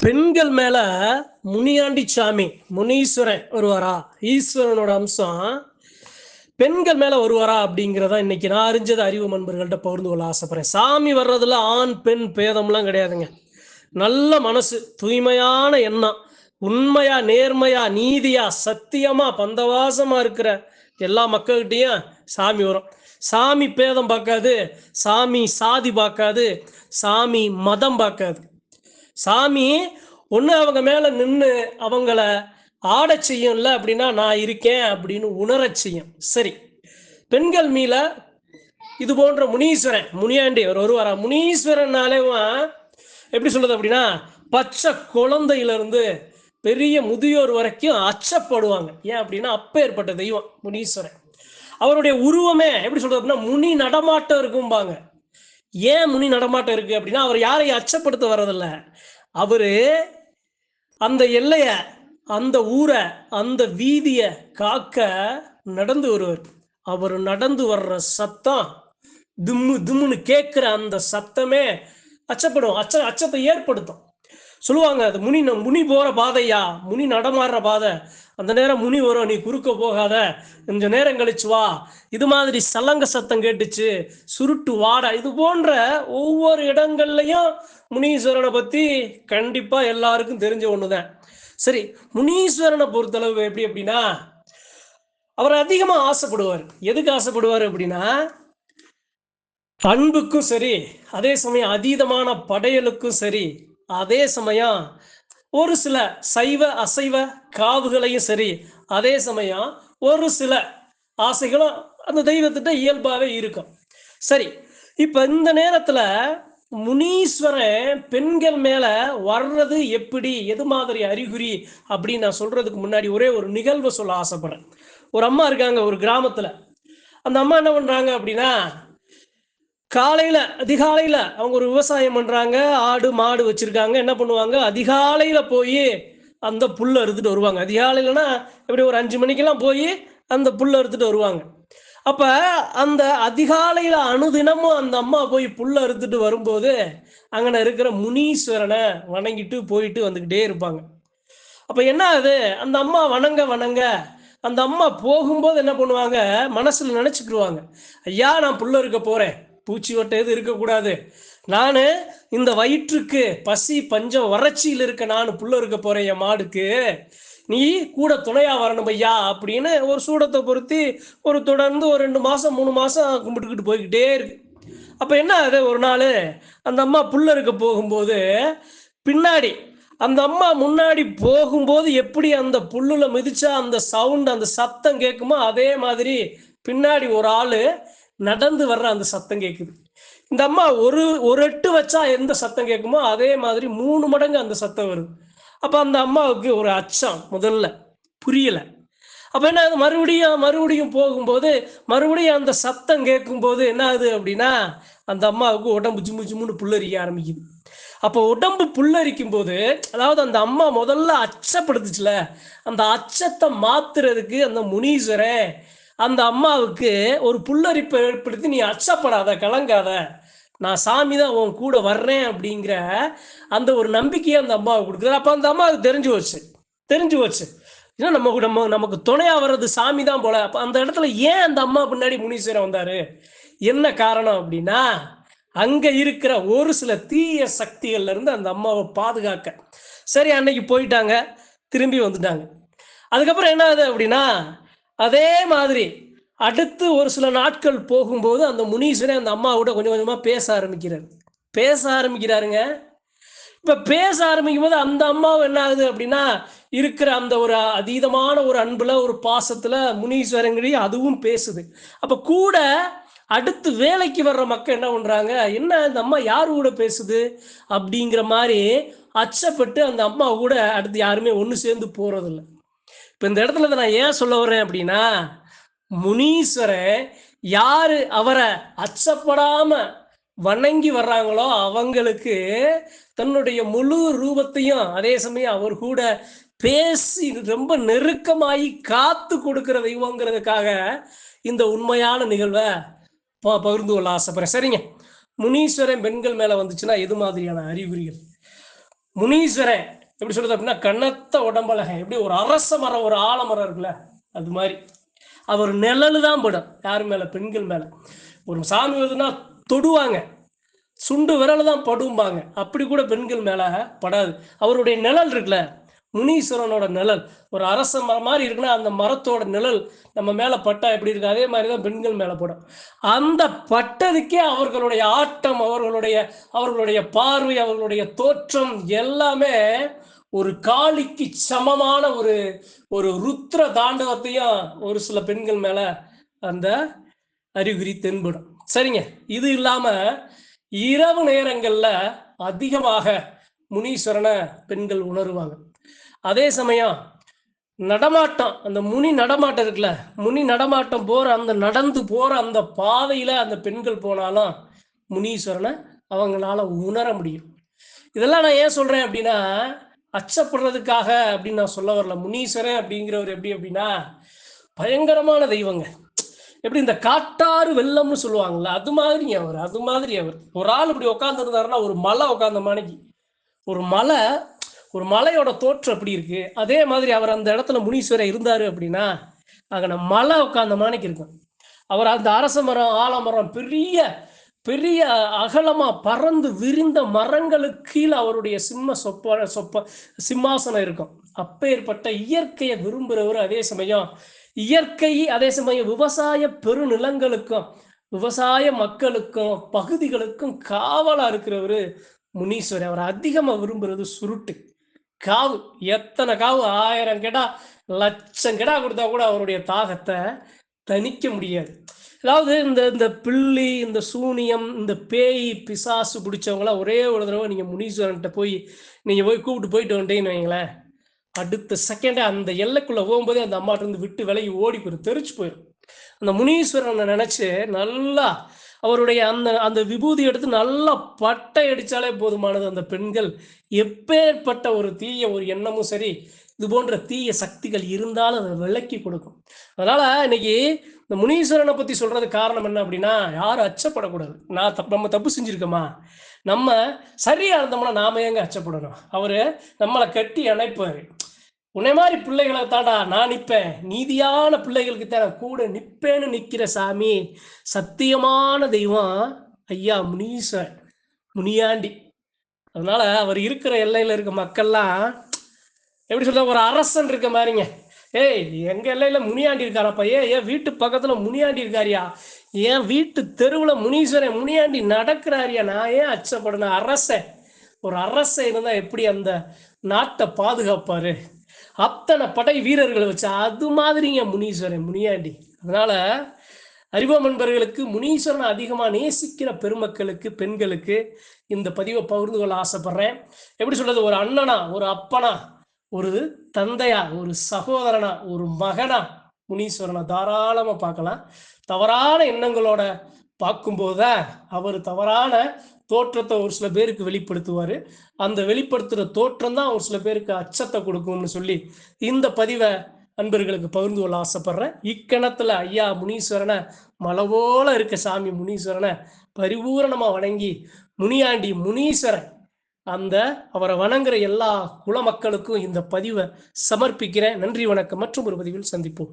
பெண்கள் மேல முனியாண்டி சாமி முனீஸ்வரன் வருவாரா? ஈஸ்வரனோட அம்சம் பெண்கள் மேல வருவாரா அப்படிங்கிறதா இன்னைக்கு நான் அறிஞ்சது அறிவு நண்பர்கள்ட்ட பகிர்ந்து கொள்ள ஆசைப்படுறேன். சாமி வர்றதுல ஆண் பெண் பேதம்லாம் கிடையாதுங்க. நல்ல மனசு தூய்மையான எண்ணம் உண்மையா நேர்மையா நீதியா சத்தியமா பந்தவாசமா இருக்கிற எல்லா மக்கள்கிட்டையும் சாமி வரும். சாமி பேதம் பார்க்காது சாமி சாதி பார்க்காது சாமி மதம் பார்க்காது. சாமி ஒன்று அவங்க மேலே நின்று அவங்கள ஆட செய்யும்ல அப்படின்னா நான் இருக்கேன் அப்படின்னு உணரச் செய்யும். சரி. பெண்கள் மீல இது போன்ற முனீஸ்வரன் முனியாண்டி அவர் வருவாரா முனீஸ்வரனாலேவும் எப்படி சொல்றது அப்படின்னா பச்சை குழந்தையிலிருந்து பெரிய முதியோர் வரைக்கும் அச்சப்படுவாங்க. ஏன் அப்படின்னா அப்பேற்பட்ட தெய்வம் முனீஸ்வரன். அவருடைய உருவமே எப்படி சொல்றது அப்படின்னா முனி நடமாட்டம் இருக்கும்பாங்க. ஏன் முனி நடமாட்டம் இருக்கு அப்படின்னா அவர் யாரையும் அச்சப்படுத்த வர்றதில்ல. அவரு அந்த எல்லைய அந்த ஊரை அந்த வீதிய காக்க நடந்து வருவார். அவர் நடந்து வர்ற சத்தம் திம்மு திம்முன்னு கேட்குற அந்த சத்தமே அச்சப்படும். அச்ச அச்சத்தை ஏற்படுத்தும். சொல்லுவாங்க அது முனி ந- முனி போகிற பாதையா? முனி நடமாடுற பாதை. அந்த நேரம் முனி வரும் நீ குறுக்க போகாத. கொஞ்ச நேரம் கழிச்சு வா. இது மாதிரி சலங்க சத்தம் கேட்டுச்சு சுருட்டு வாடா. இது போன்ற ஒவ்வொரு இடங்கள்லையும் முனீஸ்வரனை பற்றி கண்டிப்பாக எல்லாருக்கும் தெரிஞ்ச ஒன்று தான் சரி முனீஸ்வரனை பொறுத்தளவு எப்படி அப்படின்னா அவர் அதிகமாக ஆசைப்படுவார். எதுக்கு ஆசைப்படுவார் அப்படின்னா அன்புக்கும் சரி அதே சமயம் அதீதமான படையலுக்கும் சரி அதே சமயம் ஒரு சில சைவ அசைவ காவுகளையும் சரி அதே சமயம் ஒரு சில ஆசைகளும் அந்த தெய்வத்திட்ட இயல்பாகவே இருக்கும். சரி இப்போ இந்த நேரத்தில் முனீஸ்வரன் பெண்கள் மேலே வர்றது எப்படி எது மாதிரி அறிகுறி அப்படின்னு நான் சொல்கிறதுக்கு முன்னாடி ஒரே ஒரு நிகழ்வை சொல்ல ஆசைப்படுறேன். ஒரு அம்மா இருக்காங்க ஒரு கிராமத்தில். அந்த அம்மா என்ன பண்ணுறாங்க அப்படின்னா காலையில அதிகாலையில அவங்க ஒரு விவசாயம் பண்றாங்க ஆடு மாடு வச்சிருக்காங்க. என்ன பண்ணுவாங்க? அதிகாலையில போய் அந்த புல்லை அறுத்துட்டு வருவாங்க. அதிகாலையிலனா எப்படி ஒரு அஞ்சு மணிக்கெல்லாம் போய் அந்த புல்லை அறுத்துட்டு வருவாங்க. அப்ப அந்த அதிகாலையில அனுதினமும் அந்த அம்மா போய் புல்ல அறுத்துட்டு வரும்போது அங்கன இருக்கிற முனீஸ்வரனை வணங்கிட்டு போயிட்டு வந்துக்கிட்டே இருப்பாங்க. அப்ப என்ன ஆகுது அந்த அம்மா வணங்க வணங்க அந்த அம்மா போகும்போது என்ன பண்ணுவாங்க? மனசுல நினைச்சுக்கிடுவாங்க ஐயா நான் புல்ல இருக்க போறேன். பூச்சி வட்டை எதுவும் இருக்கக்கூடாது. நான் இந்த வயிற்றுக்கு பசி பஞ்சம் வறட்சியில் இருக்க நான் புள்ள இருக்க போறேன் என் மாடுக்கு. நீ கூட துணையா வரணும் ஐயா அப்படின்னு ஒரு சூடத்தை பொருத்தி ஒரு தொடர்ந்து ஒரு ரெண்டு மாசம் மூணு மாசம் கும்பிட்டுக்கிட்டு போய்கிட்டே இருக்கு. அப்ப என்ன ஆகுது? ஒரு நாள் அந்த அம்மா புள்ள இருக்க போகும்போது பின்னாடி அந்த அம்மா முன்னாடி போகும்போது எப்படி அந்த புல்லுல மிதிச்சா அந்த சவுண்ட் அந்த சத்தம் கேட்குமோ அதே மாதிரி பின்னாடி ஒரு ஆள் நடந்து வர்ற அந்த சத்தம் கேட்குது இந்த அம்மா ஒரு ஒரு எட்டு வச்சா எந்த சத்தம் கேட்குமோ அதே மாதிரி மூணு மடங்கு அந்த சத்தம் வருது. அப்போ அந்த அம்மாவுக்கு ஒரு அச்சம் முதல்ல. புரியல. அப்போ என்ன ஆகுது? மறுபடியும் மறுபடியும் போகும்போது மறுபடியும் அந்த சத்தம் கேட்கும்போது என்ன ஆகுது அப்படின்னா அந்த அம்மாவுக்கு உடம்பு ஜிம்மு ஜிம்முன்னு புல்லரிக்க ஆரம்பிக்குது. அப்போ உடம்பு புல்லரிக்கும் போது அதாவது அந்த அம்மா முதல்ல அச்சப்படுத்துச்சுல அந்த அச்சத்தை மாத்துறதுக்கு அந்த முனீஸ்வரன் அந்த அம்மாவுக்கு ஒரு புல்லரிப்பை ஏற்படுத்தி நீ அச்சப்படாத கலங்காத. நான் சாமி தான் உன் கூட வர்றேன் அப்படிங்கிற அந்த ஒரு நம்பிக்கையை அந்த அம்மாவை கொடுக்குறாரு. அப்போ அந்த அம்மாவுக்கு தெரிஞ்சு போச்சு. தெரிஞ்சு போச்சு. ஏன்னா நம்ம நம்ம நமக்கு துணையாக வர்றது சாமி தான் போல. அப்போ அந்த இடத்துல ஏன் அந்த அம்மா பின்னாடி முனீஸ்வரன் வந்தாரு? என்ன காரணம் அப்படின்னா அங்கே இருக்கிற ஒரு சில தீய சக்திகள்ல இருந்து அந்த அம்மாவை பாதுகாக்க. சரி அன்னைக்கு போயிட்டாங்க. திரும்பி வந்துட்டாங்க. அதுக்கப்புறம் என்ன ஆகுது அப்படின்னா அதே மாதிரி அடுத்து ஒரு சில நாட்கள் போகும்போது அந்த முனீஸ்வரன் அந்த அம்மாவோட கொஞ்சம் கொஞ்சமாக பேச ஆரம்பிக்கிறார். பேச ஆரம்பிக்கிறாருங்க. இப்போ பேச ஆரம்பிக்கும் போது அந்த அம்மாவும் என்ன ஆகுது அப்படின்னா இருக்கிற அந்த ஒரு அதீதமான ஒரு அன்புல ஒரு பாசத்துல முனீஸ்வரங்கடி அதுவும் பேசுது. அப்போ கூட அடுத்து வேலைக்கு வர்ற மக்கள் என்ன பண்ணுறாங்க என்ன இந்த அம்மா யார் கூட பேசுது அப்படிங்கிற மாதிரி அச்சப்பட்டு அந்த அம்மா கூட அடுத்து யாருமே ஒன்று சேர்ந்து போகிறதில்ல இப்போ இந்த இடத்துல நான் ஏன் சொல்ல வரேன் அப்படின்னா முனீஸ்வரன் யாரு அவரை அச்சப்படாம வணங்கி வர்றாங்களோ அவங்களுக்கு தன்னுடைய முழு ரூபத்தையும் அதே சமயம் அவர் கூட பேசி ரொம்ப நெருக்கமாகி காத்து கொடுக்கிற தெய்வங்கிறதுக்காக இந்த உண்மையான நிகழ்வை ப- பகிர்ந்து கொள்ள ஆசைப்படுறேன். சரிங்க. முனீஸ்வரன் பெண்கள் மேல வந்துச்சுன்னா எது மாதிரியான அறிகுறிகள்? முனீஸ்வரன் எப்படி சொல்றது அப்படின்னா கனத்த உடம்பலக. எப்படி ஒரு அரச மரம் ஒரு ஆலமரம் இருக்குல்ல அது மாதிரி. அவர் நிழல் தான் படும் யார் மேல? பெண்கள் மேல. ஒரு சாமி வருதுன்னா தொடுவாங்க சுண்டு விரல் தான் படும்பாங்க. அப்படி கூட பெண்கள் மேல படாது. அவருடைய நிழல் இருக்குல்ல முனீஸ்வரனோட நிழல். ஒரு அரச மரம் மாதிரி இருக்குன்னா அந்த மரத்தோட நிழல் நம்ம மேல பட்டா எப்படி இருக்கு? அதே மாதிரி தான் பெண்கள் மேல படும். அந்த பட்டதுக்கே அவர்களுடைய ஆட்டம் அவர்களுடைய அவர்களுடைய பார்வை அவர்களுடைய தோற்றம் எல்லாமே ஒரு காளிக்கு சமமான ஒரு ஒரு ருத்ர தாண்டவத்தையும் ஒரு சில பெண்கள் மேல அந்த அறிகுறி தென்படும். சரிங்க. இது இல்லாம இரவு நேரங்கள்ல அதிகமாக முனீஸ்வரனை பெண்கள் உணருவாங்க. அதே சமயம் நடமாட்டம் அந்த முனி நடமாட்டம் இருக்குல்ல முனி நடமாட்டம் போற அந்த நடந்து போற அந்த பாதையில அந்த பெண்கள் போனாலும் முனீஸ்வரனை அவங்களால உணர முடியும். இதெல்லாம் நான் ஏன் சொல்றேன் அப்படின்னா அச்சப்படுறதுக்காக அப்படின்னு நான் சொல்ல வரல. முனீஸ்வரன் அப்படிங்கிறவர் எப்படி அப்படின்னா பயங்கரமான தெய்வங்க. எப்படி இந்த காட்டாறு வெள்ளம்னு சொல்லுவாங்கல்ல அது மாதிரி அவர் அது மாதிரி அவர். ஒரு ஆள் இப்படி உட்காந்துருந்தாருன்னா ஒரு மலை உட்காந்த மாணிக்கு. ஒரு மலை ஒரு மலையோட தோற்றம் எப்படி இருக்கு? அதே மாதிரி அவர் அந்த இடத்துல முனீஸ்வரர் இருந்தாரு அப்படின்னா அங்கே மலை உட்காந்த மாணிக்கு இருக்கும். அவர் அந்த அரச மரம் ஆலமரம் பெரிய பெரிய அகலமாக பறந்து விரிந்த மரங்களுக்கு கீழே அவருடைய சிம்ம சொப்ப சொப்ப சிம்மாசனம் இருக்கும். அப்பேற்பட்ட இயற்கையை விரும்புகிறவர் அதே சமயம் இயற்கை அதே சமயம் விவசாய பெருநிலங்களுக்கும் விவசாய மக்களுக்கும் பகுதிகளுக்கும் காவலாக இருக்கிறவரு முனீஸ்வரர் அவர் அதிகமாக விரும்புறது சுருட்டு. காவு. எத்தனை காவு? ஆயிரம் கெடா லட்சம் கெடா கொடுத்தா கூட அவருடைய தாகத்தை தணிக்க முடியாது. அதாவது இந்த இந்த பில்லி இந்த சூனியம் இந்த பேய் பிசாசு பிடிச்சவங்களாம் ஒரே ஒரு தடவை நீங்கள் முனீஸ்வரன்ட்ட போய் நீங்கள் போய் கூப்பிட்டு போயிட்டு வந்துட்டீங்கன்னு வைங்களேன். அடுத்த செகண்டே அந்த எல்லைக்குள்ளே போகும்போதே அந்த அம்மாட்ட இருந்து விட்டு விலகி ஓடி போயிடும் தெரிச்சு போயிடும் அந்த முனீஸ்வரனை நினச்சி நல்லா அவருடைய அந்த அந்த விபூதி எடுத்து நல்லா பட்டை அடித்தாலே போதுமானது அந்த பெண்கள். எப்பேற்பட்ட ஒரு தீய ஒரு எண்ணமும் சரி இது போன்ற தீய சக்திகள் இருந்தாலும் அதை விளக்கி கொடுக்கும். அதனால் இன்னைக்கு இந்த முனீஸ்வரனை பத்தி சொல்றது காரணம் என்ன அப்படின்னா யாரும் அச்சப்படக்கூடாது. நான் தப்பு நம்ம தப்பு செஞ்சிருக்கோமா? நம்ம சரியா இருந்தோம்னா நாம ஏங்க அச்சப்படணும்? அவரு நம்மளை கட்டி அணைப்பாரு. உன்னை மாதிரி பிள்ளைகளை தாடா நான் நிற்பேன் நீதியான பிள்ளைகளுக்கு தான் கூட நிற்பேன்னு நிற்கிற சாமி சத்தியமான தெய்வம் ஐயா முனீஸ்வரன் முனியாண்டி. அதனால அவர் இருக்கிற எல்லையில் இருக்க மக்கள்லாம் எப்படி சொல்ற ஒரு அரசன் இருக்க மாதிரிங்க. ஏய் எங்க எல்லையில முனியாண்டி இருக்காரப்பா ஏ ஏன் வீட்டு பக்கத்துல முனியாண்டி இருக்காரியா? என் வீட்டு தெருவுல முனீஸ்வரன் முனியாண்டி நடக்கிறாரியா? நான் ஏன் அச்சப்படணும் அரசன் ஒரு அரசன் இருந்தா எப்படி அந்த நாட்டை பாதுகாப்பாரு? அத்தனை படை வீரர்களை வச்சு அது மாதிரிங்க முனீஸ்வரன் முனியாண்டி. அதனால அறிவோம் நண்பர்களுக்கு முனீஸ்வரன் அதிகமாக நேசிக்கிற பெருமக்களுக்கு பெண்களுக்கு இந்த பதிவை பகிர்ந்து கொள்ள ஆசைப்படுறேன். எப்படி சொல்றது? ஒரு அண்ணனா ஒரு அப்பனா ஒரு தந்தையா ஒரு சகோதரனா ஒரு மகனா முனீஸ்வரனை தாராளமாக பார்க்கலாம். தவறான எண்ணங்களோட பார்க்கும்போது அவர் தவறான தோற்றத்தை ஒரு சில பேருக்கு வெளிப்படுத்துவார். அந்த வெளிப்படுத்துகிற தோற்றம் தான் ஒரு சில பேருக்கு அச்சத்தை கொடுக்கும்னு சொல்லி இந்த பதிவை அன்பர்களுக்கு பகிர்ந்து கொள்ள ஆசைப்படுறேன். இக்கணத்தில் ஐயா முனீஸ்வரனை மலவோல இருக்க சாமி முனீஸ்வரனை பரிபூரணமாக வணங்கி முனியாண்டி முனீஸ்வரன் அந்த அவரை வணங்குற எல்லா குல மக்களுக்கும் இந்த பதிவை சமர்ப்பிக்கிறேன். நன்றி வணக்கம். மற்றும் ஒரு பதிவில் சந்திப்போம்.